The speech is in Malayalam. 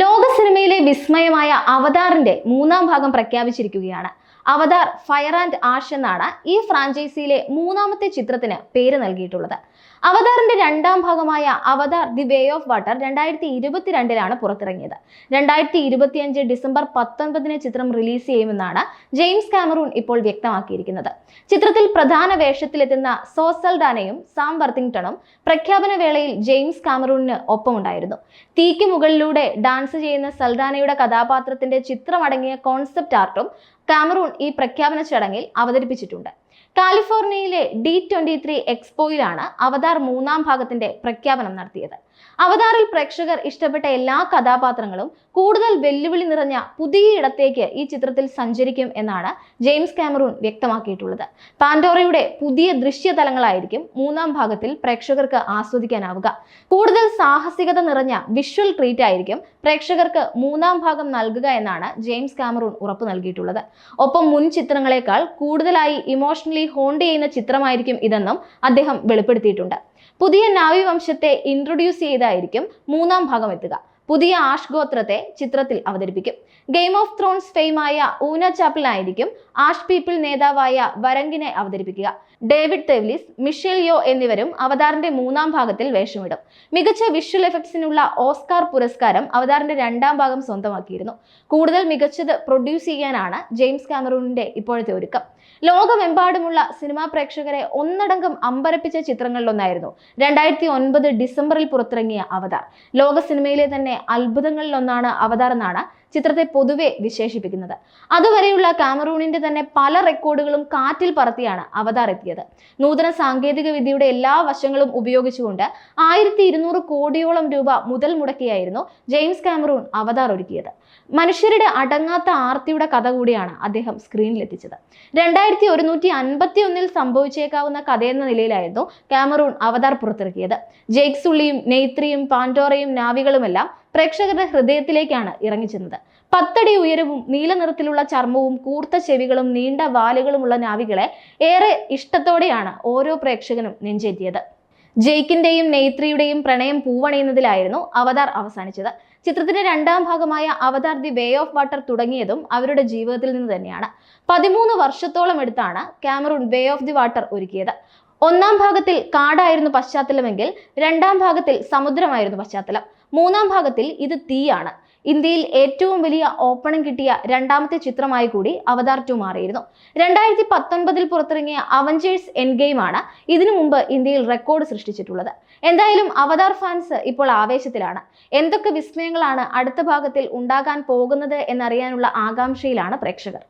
ലോക സിനിമയിലെ വിസ്മയമായ അവതാറിന്റെ മൂന്നാം ഭാഗം പ്രഖ്യാപിച്ചിരിക്കുകയാണ്. അവതാർ ഫയർ ആൻഡ് ആഷ് എന്നാണ് ഈ ഫ്രാഞ്ചൈസിയിലെ മൂന്നാമത്തെ ചിത്രത്തിന് പേര് നൽകിയിട്ടുള്ളത്. അവതാറിന്റെ രണ്ടാം ഭാഗമായ Avatar the way of water രണ്ടായിരത്തി ഇരുപത്തിരണ്ടിലാണ് പുറത്തിറങ്ങിയത്. രണ്ടായിരത്തി ഇരുപത്തിയഞ്ച് ഡിസംബർ പത്തൊൻപതിന് ചിത്രം റിലീസ് ചെയ്യുമെന്നാണ് ജെയിംസ് കാമറൂൺ ഇപ്പോൾ വ്യക്തമാക്കിയിരിക്കുന്നത്. ചിത്രത്തിൽ പ്രധാന വേഷത്തിലെത്തുന്ന സോസൽഡാനയും സാം വർത്തിങ്ടണും പ്രഖ്യാപന വേളയിൽ ജെയിംസ് കാമറൂണിന് ഒപ്പമുണ്ടായിരുന്നു. തീക്ക് മുകളിലൂടെ ഡാൻസ് ചെയ്യുന്ന സൽദാനയുടെ കഥാപാത്രത്തിന്റെ ചിത്രമടങ്ങിയ കോൺസെപ്റ്റ് ആർട്ടും കാമറൂൺ ഈ പ്രഖ്യാപന ചടങ്ങിൽ അവതരിപ്പിച്ചിട്ടുണ്ട്. കാലിഫോർണിയയിലെ ഡി ട്വന്റി ത്രീ എക്സ്പോയിലാണ് അവതാർ മൂന്നാം ഭാഗത്തിന്റെ പ്രഖ്യാപനം നടത്തിയത്. അവതാറിൽ പ്രേക്ഷകർ ഇഷ്ടപ്പെട്ട എല്ലാ കഥാപാത്രങ്ങളും കൂടുതൽ വെല്ലുവിളി നിറഞ്ഞ പുതിയ ഇടത്തേക്ക് ഈ ചിത്രത്തിൽ സഞ്ചരിക്കും എന്നാണ് ജെയിംസ് കാമറൂൺ വ്യക്തമാക്കിയിട്ടുള്ളത്. പാൻഡോറയുടെ പുതിയ ദൃശ്യതലങ്ങളായിരിക്കും മൂന്നാം ഭാഗത്തിൽ പ്രേക്ഷകർക്ക് ആസ്വദിക്കാനാവുക. കൂടുതൽ സാഹസികത നിറഞ്ഞ വിഷ്വൽ ട്രീറ്റ് ആയിരിക്കും പ്രേക്ഷകർക്ക് മൂന്നാം ഭാഗം നൽകുക എന്നാണ് ജെയിംസ് കാമറൂൺ ഉറപ്പു നൽകിയിട്ടുള്ളത്. ഒപ്പം മുൻ ചിത്രങ്ങളെക്കാൾ കൂടുതലായി ഇമോഷണലി ഹോണ്ട് ചെയ്യുന്ന ചിത്രമായിരിക്കും ഇതെന്നും അദ്ദേഹം വെളിപ്പെടുത്തിയിട്ടുണ്ട്. പുതിയ നാവി വംശത്തെ ഇൻട്രൊഡ്യൂസ് ചെയ്തായിരിക്കും മൂന്നാം ഭാഗം എത്തുക. പുതിയ ആഷ് ഗോത്രത്തെ ചിത്രത്തിൽ അവതരിപ്പിക്കും. ഗെയിം ഓഫ് ത്രോൺസ് ഫെയിമായ ഊന ചാപ്പിലായിരിക്കും ആഷ് പീപ്പിൾ നേതാവായ വരങ്കിനെ അവതരിപ്പിക്കുക. ഡേവിഡ് തെവ്ലിസ് മിഷേൽ യോ എന്നിവരും അവതാറിന്റെ മൂന്നാം ഭാഗത്തിൽ വേഷമിടും. മികച്ച വിഷ്വൽ എഫക്ട്സിനുള്ള ഓസ്കാർ പുരസ്കാരം അവതാറിന്റെ രണ്ടാം ഭാഗം സ്വന്തമാക്കിയിരുന്നു. കൂടുതൽ മികച്ചത് പ്രൊഡ്യൂസ് ചെയ്യാനാണ് ജെയിംസ് കാമറൂണിന്റെ ഇപ്പോഴത്തെ ഒരുക്കം. ലോകമെമ്പാടുമുള്ള സിനിമാ പ്രേക്ഷകരെ ഒന്നടങ്കം അമ്പരപ്പിച്ച ചിത്രങ്ങളിലൊന്നായിരുന്നു രണ്ടായിരത്തി ഒൻപത് ഡിസംബറിൽ പുറത്തിറങ്ങിയ അവതാർ. ലോക സിനിമയിലെ തന്നെ അത്ഭുതങ്ങളിലൊന്നാണ് അവതാർ എന്നാണ് ചിത്രത്തെ പൊതുവെ വിശേഷിപ്പിക്കുന്നത്. അതുവരെയുള്ള കാമറൂണിന്റെ തന്നെ പല റെക്കോർഡുകളും കാറ്റിൽ പറത്തിയാണ് അവതാർ എത്തിയത്. നൂതന സാങ്കേതിക വിദ്യയുടെ എല്ലാ വശങ്ങളും ഉപയോഗിച്ചുകൊണ്ട് ആയിരത്തി ഇരുന്നൂറ് കോടിയോളം രൂപ മുതൽ മുടക്കിയായിരുന്നു ജെയിംസ് കാമറൂൺ അവതാർ ഒരുക്കിയത്. മനുഷ്യരുടെ അടങ്ങാത്ത ആർത്തിയുടെ കഥ കൂടിയാണ് അദ്ദേഹം സ്ക്രീനിലെത്തിച്ചത്. രണ്ടായിരത്തി ഒരുന്നൂറ്റി അൻപത്തി ഒന്നിൽ സംഭവിച്ചേക്കാവുന്ന കഥയെന്ന നിലയിലായിരുന്നു കാമറൂൺ അവതാർ പുറത്തിറക്കിയത്. ജെയ്ക്സുള്ളിയും നെയ്ത്രിയും പാൻഡോറയും നാവികളുമെല്ലാം പ്രേക്ഷകരുടെ ഹൃദയത്തിലേക്കാണ് ഇറങ്ങിച്ചെന്നത്. പത്തടി ഉയരവും നീല നിറത്തിലുള്ള ചർമ്മവും കൂർത്ത ചെവികളും നീണ്ട വാലുകളുമുള്ള നാവികളെ ഏറെ ഇഷ്ടത്തോടെയാണ് ഓരോ പ്രേക്ഷകനും നെഞ്ചേറ്റിയത്. ജെയ്ക്കിന്റെയും നെയ്ത്രിയുടെയും പ്രണയം പൂവണയുന്നതിലായിരുന്നു അവതാർ അവസാനിച്ചത്. ചിത്രത്തിന്റെ രണ്ടാം ഭാഗമായ Avatar the way of water തുടങ്ങിയതും അവരുടെ ജീവിതത്തിൽ നിന്ന് തന്നെയാണ്. പതിമൂന്ന് വർഷത്തോളം എടുത്താണ് Cameron way of the water ഒരുക്കിയത്. ഒന്നാം ഭാഗത്തിൽ കാടായിരുന്നു പശ്ചാത്തലമെങ്കിൽ രണ്ടാം ഭാഗത്തിൽ സമുദ്രമായിരുന്നു പശ്ചാത്തലം. മൂന്നാം ഭാഗത്തിൽ ഇത് തീയാണ്. ഇന്ത്യയിൽ ഏറ്റവും വലിയ ഓപ്പണിംഗ് കിട്ടിയ രണ്ടാമത്തെ ചിത്രമായി കൂടി അവതാർ ടു മാറിയിരുന്നു. രണ്ടായിരത്തി പത്തൊൻപതിൽ പുറത്തിറങ്ങിയ അവഞ്ചേഴ്സ് എൻ ഗെയിമാണ് ഇതിനു മുമ്പ് ഇന്ത്യയിൽ റെക്കോർഡ് സൃഷ്ടിച്ചിട്ടുള്ളത്. എന്തായാലും അവതാർ ഫാൻസ് ഇപ്പോൾ ആവേശത്തിലാണ്. എന്തൊക്കെ വിസ്മയങ്ങളാണ് അടുത്ത ഭാഗത്തിൽ ഉണ്ടാകാൻ പോകുന്നത് എന്നറിയാനുള്ള ആകാംക്ഷയിലാണ് പ്രേക്ഷകർ.